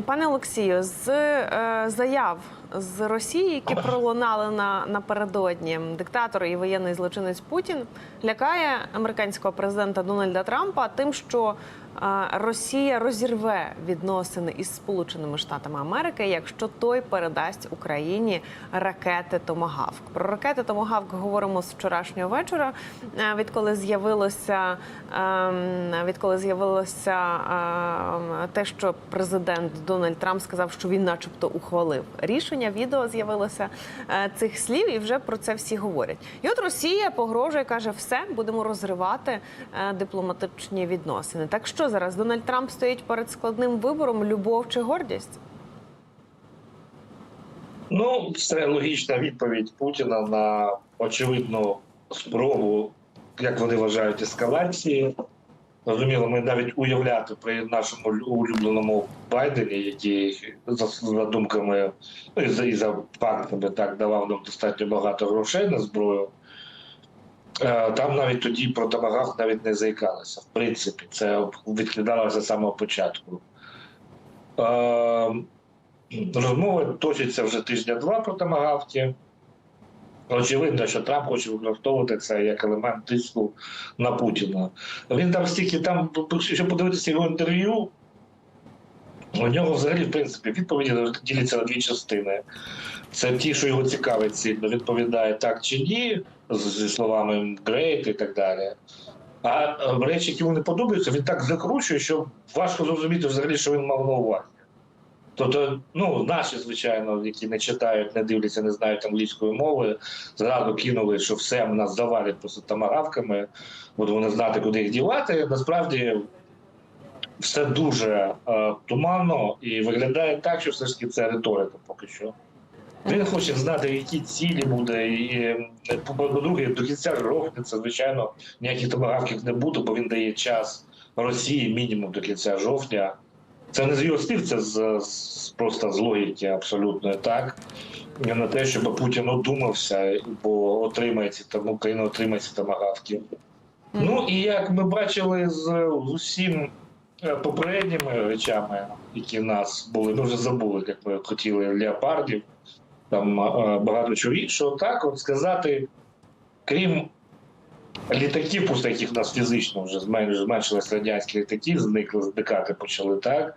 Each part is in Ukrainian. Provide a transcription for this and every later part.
Пане Олексію, з е, заяв з Росії, які пролунали на напередодні, диктатор і воєнний злочинець Путін лякає американського президента Дональда Трампа тим, що Росія розірве відносини із Сполученими Штатами Америки, якщо той передасть Україні ракети Томагавк. Про ракети Томагавк говоримо з вчорашнього вечора. е, Відколи з'явилося ем, відколи з'явилося ем, те, що президент Дональд Трамп сказав, що він, начебто, ухвалив рішення. Відео з'явилося е, цих слів, і вже про це всі говорять. І от Росія погрожує, каже, все будемо розривати е, дипломатичні відносини. Так що зараз Дональд Трамп стоїть перед складним вибором: любов чи гордість? Ну, це логічна відповідь Путіна на очевидну спробу, як вони вважають, ескалації. Розуміло, ми навіть уявляти при нашому улюбленому Байдені, який за, за думками ну, і за, і за фактами так давав нам достатньо багато грошей на зброю. Е, Там навіть тоді про Томагавк навіть не заїкалися. В принципі, це відкидалося з самого початку. Е, Розмови точаться вже тижня-два про томагавки. Очевидно, що Трамп хоче використовувати це як елемент тиску на Путіна. Він там стільки там, якщо подивитися його інтерв'ю, у нього взагалі, в принципі, відповіді діляться на дві частини. Це ті, що його цікавить сильно, відповідає так чи ні, зі словами great і так далі. А речі, які йому не подобаються, він так закручує, що важко зрозуміти взагалі, що він мав на увазі. Тобто, ну, наші, звичайно, які не читають, не дивляться, не знають англійської мови, зразу кинули, що все в нас завалять просто тамагавками, будемо не знати, куди їх дівати. Насправді все дуже е, туманно і виглядає так, що все ж таки це риторика поки що. Він хоче знати, які цілі буде. І, по-друге, до кінця жовтня це, звичайно, ніяких тамагавків не буде, бо він дає час Росії мінімум до кінця жовтня. Це не з його слів, це з, з просто з логіки абсолютно так. На те, щоб Путін одумався, бо отримає ці там Україна отримає ці тамагавки. Ну і як ми бачили з, з усім попередніми речами, які в нас були, ми вже забули, як ми хотіли леопардів, там е, багато чого іншого. Так, от сказати, крім літаків, просто яких в нас фізично вже змен- зменшилось радянські літаки, зникли, зникати почали так.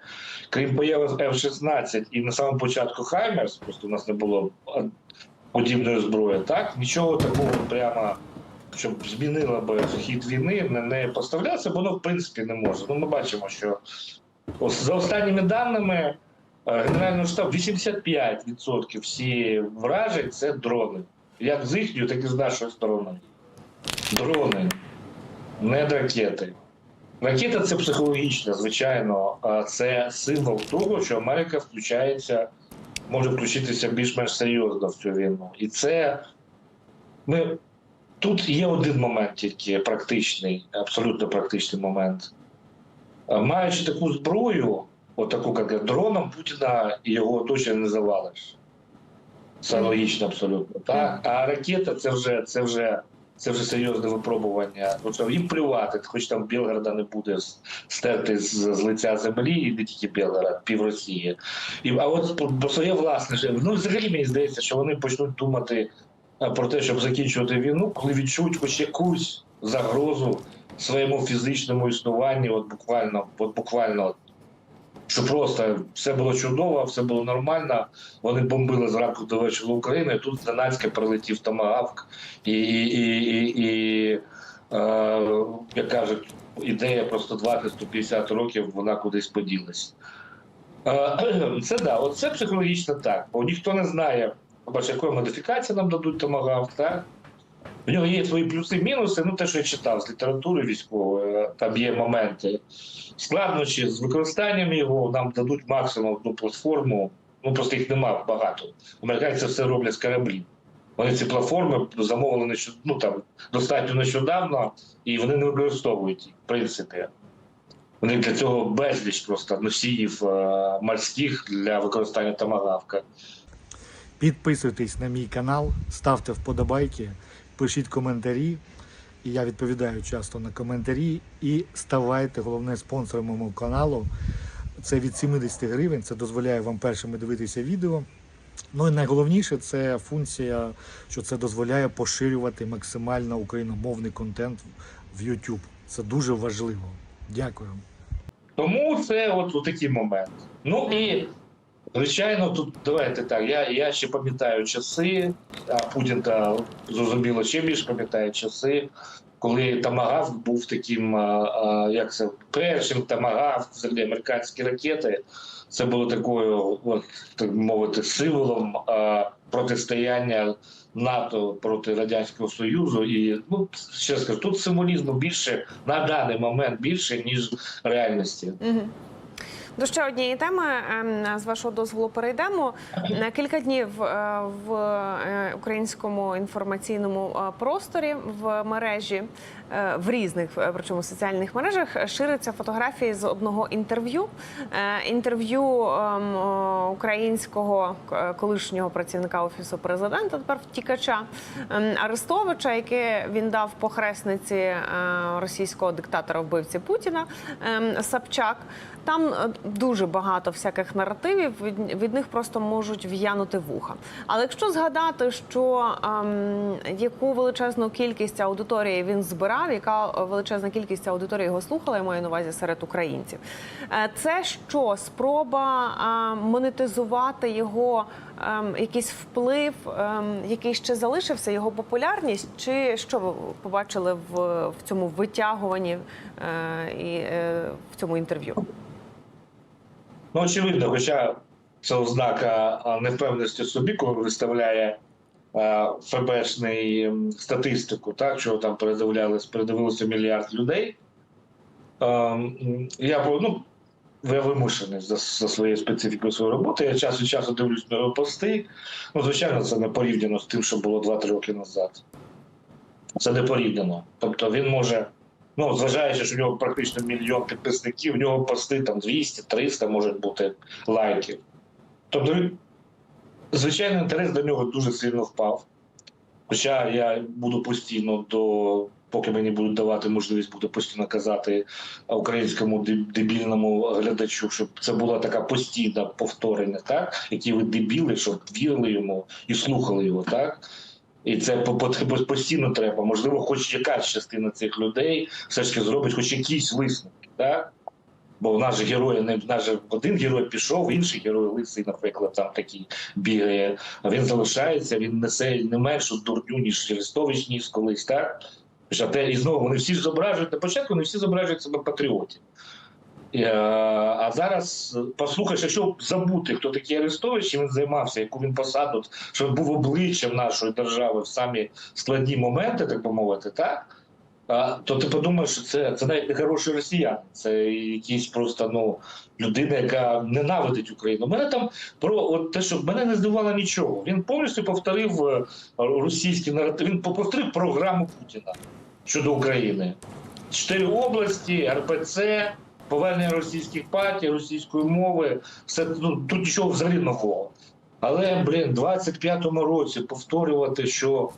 Крім появи F-16 і на самому початку Хаймерс, просто у нас не було подібної зброї, так нічого такого прямо. Щоб змінило би хід війни, не, поставлятися, воно в принципі не може. Ну, ми бачимо, що ось за останніми даними е, Генерального штабу 85% всі вражень це дрони. Як з їхньої, так і з нашої сторони. Дрони, не ракети. Ракета це психологічно, звичайно. Це символ того, що Америка включається, може включитися більш-менш серйозно в цю війну. І це ми тут є один момент, тільки практичний, абсолютно практичний момент. Маючи таку зброю, отаку як дроном, Путіна і його оточення не завалиш. Це логічно абсолютно. Так? А ракета це вже це вже це вже серйозне випробування. Тобто їм плювати, хоч там Білгорода не буде стерти з, з лиця землі, і не тільки Білгород, пів Росії. І, а от по, своє власне ну взагалі мені здається, що вони почнуть думати е, про те, щоб закінчувати війну, коли відчують хоч якусь загрозу своєму фізичному існуванню, от буквально, от буквально. Що просто все було чудово, все було нормально. Вони бомбили зранку до вечора Україну, і тут зненацька прилетів Томагавк, і, і, і, і, і е, як кажуть, ідея про 120-150 років вона кудись поділась. Е, це да, от це психологічно так, бо ніхто не знає, побачиш, якої модифікації нам дадуть Томагавк, так? В нього є свої плюси-мінуси. Ну, те, що я читав з літератури військової, е, там є моменти складнощі з використанням його, нам дадуть максимум одну платформу. Ну просто їх нема багато. Американці все роблять з кораблів. Вони ці платформи замовили нещод... ну, там, достатньо нещодавно, і вони не використовують їх, в принципі. Вони для цього безліч просто носіїв е, морських для використання томагавка. Підписуйтесь на мій канал, ставте вподобайки, пишіть коментарі. І я відповідаю часто на коментарі. І ставайте головне спонсором мого каналу. Це від 70 гривень. Це дозволяє вам першими дивитися відео. Ну і найголовніше це функція, що це дозволяє поширювати максимально україномовний контент в YouTube. Це дуже важливо. Дякую. Тому це от, от такий момент. Ну і звичайно, тут давайте так. Я, я ще пам'ятаю часи, а Путін та зрозуміло ще більше пам'ятає часи, коли Тамагавк був таким, а, як це першим Тамагавк, взагалі американські ракети. Це було такою, от, так мовити, символом а, протистояння НАТО проти Радянського Союзу. І ну ще скажу, тут символізму більше на даний момент більше, ніж реальності. Угу. До ще однієї теми ем, з вашого дозволу перейдемо. На кілька днів е, в е, українському інформаційному е, просторі в мережі е, в різних е, причому соціальних мережах ширяться фотографії з одного інтерв'ю. Е, Інтерв'ю ем, українського е, колишнього працівника офісу президента, тепер втікача ем, Арестовича, яке він дав похресниці е, російського диктатора вбивці Путіна ем, Сапчак. Там е, дуже багато всяких наративів. Від, них просто можуть в'янути вуха. Але якщо згадати, що яку величезну кількість аудиторії він збирав, яка величезна кількість аудиторії його слухала, я маю на увазі серед українців, е, це що? Спроба е, монетизувати його ем, якийсь вплив, ем, який ще залишився, його популярність, чи що ви побачили в, в цьому витягуванні е, і е, в цьому інтерв'ю? Ну, очевидно, хоча це ознака невпевненості собі, коли виставляє ФБшний статистику, так, що там передивлялись, передивилося мільярд людей. А, я ну, я вимушений за, за своєю специфікою своєї роботи. Я час від часу дивлюсь на пости. Ну, звичайно, це не порівняно з тим, що було 2-3 роки назад. Це не порівняно. Тобто він може, ну, зважаючи, що в нього практично мільйон підписників, в нього пости там 200-300 можуть бути лайків. Тобто, він, звичайно, інтерес до нього дуже сильно впав. Хоча я буду постійно до. Поки мені будуть давати можливість, буду постійно казати українському дебільному глядачу, щоб це була така постійна повторення, так? Які ви дебіли, щоб вірили йому і слухали його, так? І це по- по- постійно треба. Можливо, хоч якась частина цих людей все ж таки зробить хоч якісь висновки, так? Бо в нас же герої не в нас же один герой пішов, інший герой лисий, наприклад, там такий бігає. А він залишається, він несе не меншу дурню, ніж Арестович ніс колись, так? І знову вони всі ж зображують на початку, вони всі зображують себе патріотів. Е, А зараз послухай, якщо забути, хто такий Арестович, чим він займався, яку він посаду, що був обличчям нашої держави в самі складні моменти, так би мовити, так? А, то ти подумаєш, що це, це навіть не хороший росіян, це якийсь просто ну, людина, яка ненавидить Україну. Мене там про от те, що мене не здивувало нічого. Він повністю повторив е, російський наратив. Він повторив програму Путіна щодо України. Чотири області, РПЦ, повернення російських партій, російської мови. Все ну, тут нічого взагалі нового. Але, блін, 25-му році повторювати, що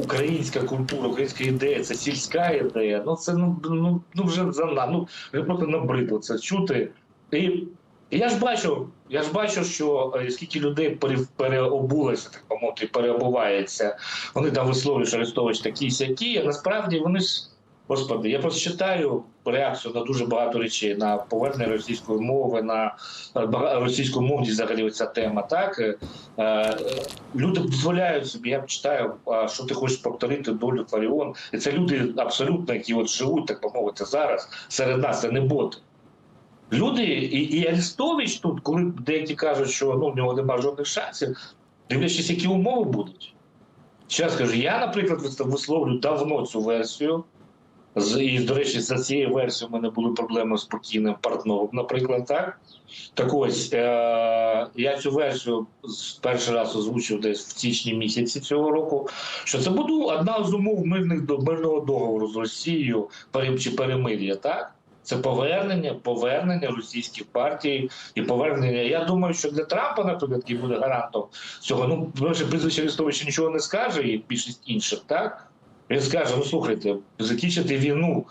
українська культура, українська ідея це сільська ідея. Ну це ну, ну, ну вже за ну вже просто набридло це чути. І, я ж бачу, я ж бачу, що е, скільки людей пере, переобулося, так мовити, переобувається. Вони там висловлюють, що Арестович такі сякі, а насправді вони ж. Господи, я просто читаю реакцію на дуже багато речей на повернення російської мови, на е, російську мовність взагалі ця тема. Так Е, е, люди дозволяють собі. Я читаю, що ти хочеш повторити долю Фаріон. І це люди абсолютно, які от живуть, так би зараз серед нас. Це не боти. Люди, і, і Арестович тут, коли деякі кажуть, що ну в нього немає жодних шансів, дивлячись, які умови будуть. Зараз кажу, я, наприклад, висловлю давно цю версію. І, до речі, за цією версією в мене були проблеми з спокійним партнером, наприклад, так. Так ось, е- я цю версію перший раз озвучив десь в січні місяці цього року, що це буде одна з умов мирних, мирного договору з Росією чи перемир'я, так? Це повернення, повернення російських партій і повернення. Я думаю, що для Трампа, наприклад, буде гарантом цього, ну, прізвище Арестовича нічого не скаже, і більшість інших, так? Він скаже: ну слухайте, закінчити війну.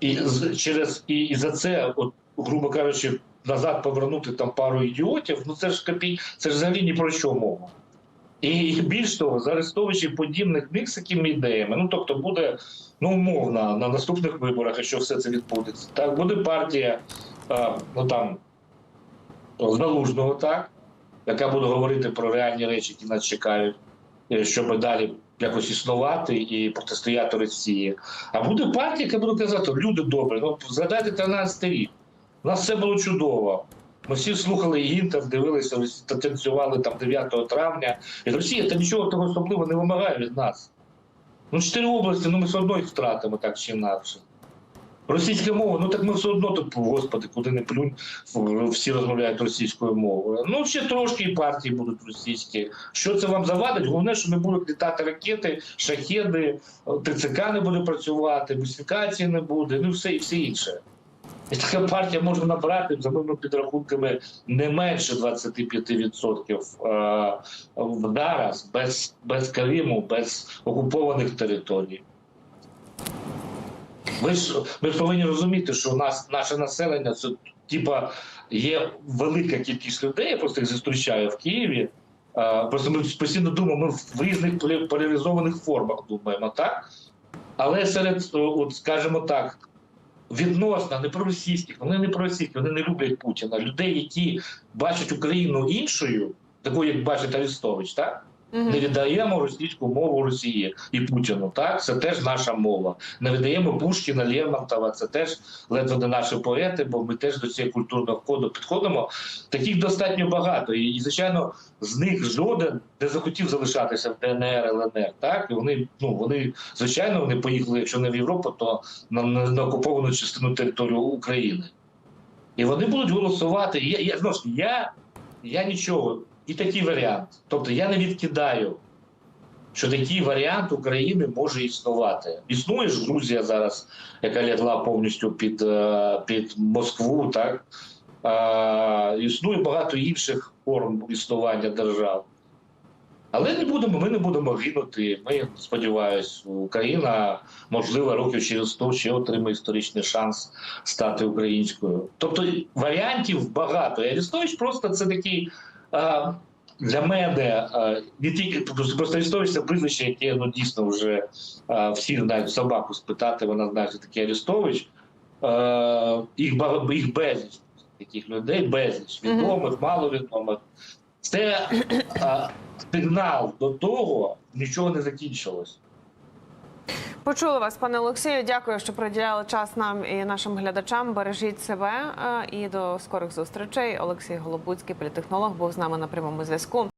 І через і, і за це, от, грубо кажучи, назад повернути там пару ідіотів, ну це ж копій, це ж взагалі ні про що мова. І більш того, з Арестовичі подібних них з такими ідеями. Ну тобто буде ну умовно на наступних виборах, якщо все це відбудеться. Так буде партія, а, ну там Залужного, так, яка буде говорити про реальні речі, які нас чекають, е, щоб далі якось існувати і протистояти Росії. А буде партія, яка буде казати, люди добрі, ну згадайте 13 рік. У нас все було чудово. Ми всі слухали гінтер, дивилися, та танцювали там 9 травня. І Росія та нічого того особливого не вимагає від нас. Ну, чотири області, ну ми все одно їх втратимо так чи інакше. Російська мова, ну так ми все одно тут, господи, куди не плюнь, всі розмовляють російською мовою. Ну, ще трошки і партії будуть російські. Що це вам завадить? Головне, що не будуть літати ракети, шахеди, ТЦК не буде працювати, бусифікації не буде, ну все і все інше. І така партія може набрати за моїми підрахунками не менше 25% е, зараз без, без Криму, без окупованих територій. Ви ж ми ж повинні розуміти, що у нас наше населення це типа є велика кількість людей. Я просто їх зустрічаю в Києві. Просто ми постійно думаємо, ми в різних поляризованих формах думаємо, так? Але серед, от скажімо так, відносно не проросійських, вони не проросійські, вони не люблять Путіна. Людей, які бачать Україну іншою, такою, як бачить Арестович, так? Не віддаємо російську мову Росії і Путіну. Так, це теж наша мова. Не віддаємо Пушкіна, Лермонтова, це теж ледве не наші поети, бо ми теж до цього культурного коду підходимо. Таких достатньо багато. І звичайно, з них жоден не захотів залишатися в ДНР, ЛНР. Так, і вони, ну вони, звичайно, вони поїхали, якщо не в Європу, то на, на, на окуповану частину території України. І вони будуть голосувати. Я, я, знову ж я, я нічого. І такий варіант. Тобто я не відкидаю, що такий варіант України може існувати. Існує ж Грузія зараз, яка лягла повністю під, е, під Москву, так? Е, існує багато інших форм існування держав. Але не будемо, ми не будемо гинути. Ми сподіваюся, Україна, можливо, років через 100 ще отримає історичний шанс стати українською. Тобто варіантів багато. І Арестович просто це такий. Для мене не тільки просто просто Арестович прізвище, яке ну дійсно вже всі знають собаку спитати. Вона знає, що таке Арестович. Їх багато їх безліч таких людей, безліч відомих, маловідомих. Це сигнал до того, нічого не закінчилось. Почули вас, пане Олексію. Дякую, що приділяли час нам і нашим глядачам. Бережіть себе е, і до скорих зустрічей. Олексій Голобуцький, політехнолог, був з нами на прямому зв'язку.